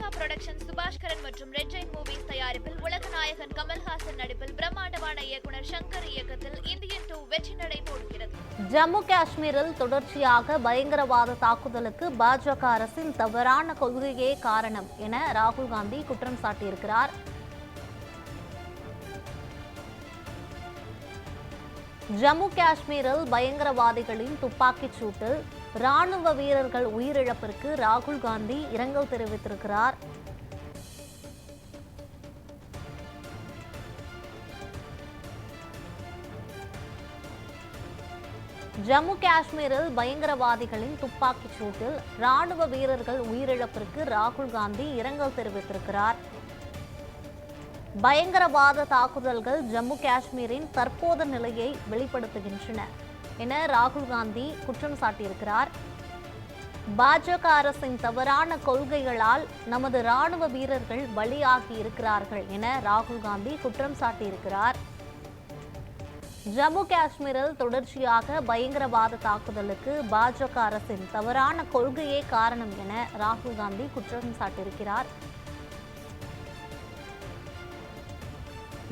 Lyca production Subaskaran மற்றும் red Jain movies தயாரிப்பில் உலக நாயகன் கமல்ஹாசன் நடிப்பில் பிரம்மாண்டமான இயக்குனர் சங்கர் இயக்கத்தில் இந்தியன் டூ வெற்றி நடை போடுகிறது. ஜம்மு காஷ்மீரில் தொடர்ச்சியாக பயங்கரவாத தாக்குதலுக்கு பாஜக அரசின் தவறான கொள்கையே காரணம் என ராகுல் காந்தி குற்றம் சாட்டியிருக்கிறார். ஜம்மு காஷ்மீரில் பயங்கரவாதிகளின் துப்பாக்கிச் சூட்டில் ராணுவ வீரர்கள் உயிரிழப்பிற்கு ராகுல் காந்தி இரங்கல் தெரிவித்திருக்கிறார். ஜம்மு காஷ்மீரில் பயங்கரவாதிகளின் துப்பாக்கிச் சூட்டில் ராணுவ வீரர்கள் உயிரிழப்பிற்கு ராகுல் காந்தி இரங்கல் தெரிவித்திருக்கிறார். பயங்கரவாத தாக்குதல்கள் ஜம்மு காஷ்மீரின் தற்போத நிலையை வெளிப்படுத்துகின்றன. என ராகுல் காந்தி குற்றம் சாட்டியிருக்கிறார். பாஜக அரசின் தவறான கொள்கைகளால் நமது ராணுவ வீரர்கள் பலியாகி இருக்கிறார்கள் என ராகுல் காந்தி குற்றம் சாட்டியிருக்கிறார். ஜம்மு காஷ்மீரில் தொடர்ச்சியாக பயங்கரவாத தாக்குதலுக்கு பாஜக அரசின் தவறான கொள்கையே காரணம் என ராகுல் காந்தி குற்றம் சாட்டியிருக்கிறார்.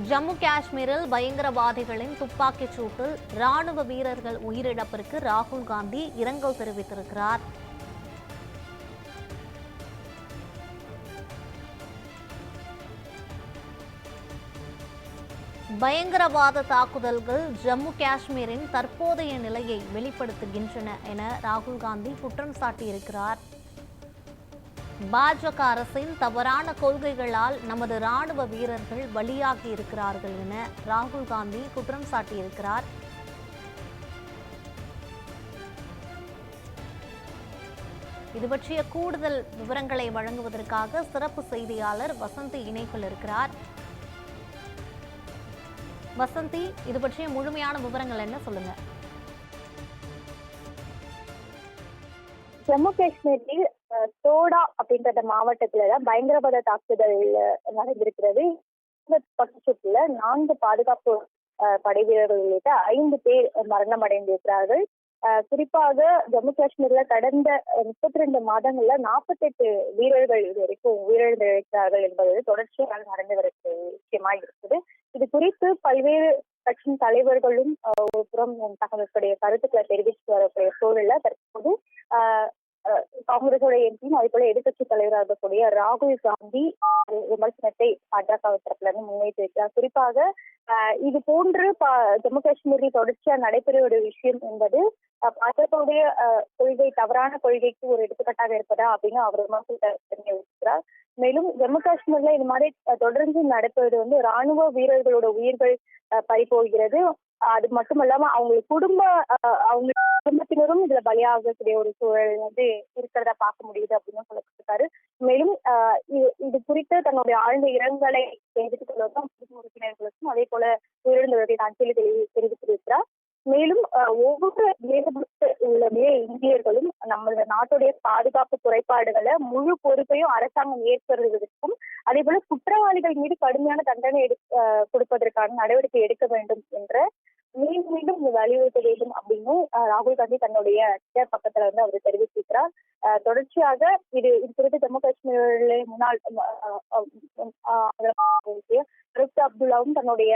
ஜம்மு காஷ்மீரில் பயங்கரவாதிகளின் துப்பாக்கிச் சூட்டில் ராணுவ வீரர்கள் உயிரிழப்பிற்கு ராகுல் காந்தி இரங்கல் தெரிவித்திருக்கிறார். பயங்கரவாத தாக்குதல்கள் ஜம்மு காஷ்மீரின் தற்போதைய நிலையை வெளிப்படுத்துகின்றன என ராகுல் காந்தி குற்றம் சாட்டியிருக்கிறார். பாஜக அரசின் தவறான கொள்கைகளால் நமது ராணுவ வீரர்கள் பலியாகி இருக்கிறார்கள் என ராகுல் காந்தி குற்றம் சாட்டியிருக்கிறார். இது பற்றிய கூடுதல் விவரங்களை வழங்குவதற்காக சிறப்பு செய்தியாளர் வசந்தி இணைப்பில் இருக்கிறார். வசந்தி இது பற்றிய முழுமையான விவரங்கள் என்ன சொல்லுங்க? ஜம்மு காஷ்மீரில் தோடா அப்படின்ற அந்த மாவட்டத்துல பயங்கரவாத தாக்குதல் நடந்திருக்கிறது. பட்சத்துல நான்கு பாதுகாப்பு அஹ், படை வீரர்கள் உள்ளிட்ட ஐந்து பேர் மரணம் அடைந்திருக்கிறார்கள். குறிப்பாக ஜம்மு காஷ்மீர்ல கடந்த முப்பத்தி ரெண்டு மாதங்கள்ல நாற்பத்தெட்டு வீரர்கள் இது வரைக்கும் உயிரிழந்திருக்கிறார்கள் என்பது தொடர்ச்சியாக நடந்து வர விஷயமா இருக்குது. இது குறித்து பல்வேறு கட்சியின் தலைவர்களும் ஒரு புறம் தங்களுடைய கருத்துக்களை தெரிவித்து வரக்கூடிய சூழல்ல தற்போது ஆஹ் காங்கிரஸோட எம்பியும் அதே போல எதிர்கட்சி தலைவராக இருக்கக்கூடிய ராகுல் காந்தி விமர்சனத்தை பாஜக தரப்புல இருந்து முன்வைத்திருக்கிறார் குறிப்பாக இது போன்று பா- ஜம்மு காஷ்மீரில் தொடர்ச்சியா நடைபெற ஒரு விஷயம் என்பது பாஜகவுடைய கொள்கை தவறான கொள்கைக்கு ஒரு எடுத்துக்காட்டாக இருப்பதா அப்படின்னு அவர் விமர்சனத்தை இருக்கிறார் மேலும் ஜம்மு காஷ்மீர்ல இது மாதிரி தொடர்ந்து நடப்பது வந்து ராணுவ வீரர்களோட உயிர்கள் பறிபோகிறது. அது மட்டும் இல்லாம அவங்க குடும்ப அவங்க குடும்பத்தினரும் இதுல பலியாகக்கூடிய ஒரு சூழல் வந்து இருக்கிறதா பார்க்க முடியுது அப்படின்னு சொல்லப்பட்டிருக்காரு மேலும் ஆஹ் இது இது குறித்து தன்னுடைய ஆழ்ந்த இரங்கலை தெரிவித்துக் கொள்வதும் குடும்ப உறுப்பினர்களுக்கும் அதே போல உயிரிழந்தவருடைய அஞ்சலி தெரி தெரிவித்திருக்கிறார். மேலும் ஒவ்வொரு வேறுபட்டு உள்ள இந்தியர்களும் நம்மளோட நாட்டுடைய பாதுகாப்பு குறைபாடுகளை முழு பொறுப்பையும் அரசாங்கம் ஏற்படுவதற்கும் அதே போல குற்றவாளிகள் மீது கடுமையான தண்டனை எடு கொடுப்பதற்கான நடவடிக்கை எடுக்க வேண்டும் என்ற மீண்டும் மீண்டும் இது வலியுறுத்த வேண்டும் அப்படின்னு ராகுல் காந்தி தன்னுடைய ட்விட்டர் பக்கத்துல வந்து அவர் தெரிவித்திருக்கிறார். தொடர்ச்சியாக இது இது குறித்து ஜம்மு காஷ்மீரில் முன்னாள் ஆஹ் அப்துல்லாவும் தன்னுடைய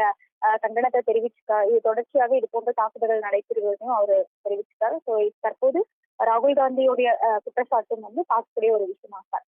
கண்டனத்தை தெரிவிச்சிருக்கார் இது தொடர்ச்சியாக இது போன்ற தாக்குதல்கள் நடைபெறுவதையும் அவர் தெரிவிச்சிருக்காரு. ஸோ தற்போது ராகுல் காந்தியுடைய குற்றச்சாட்டும் வந்து பார்க்கக்கூடிய ஒரு விஷயமாக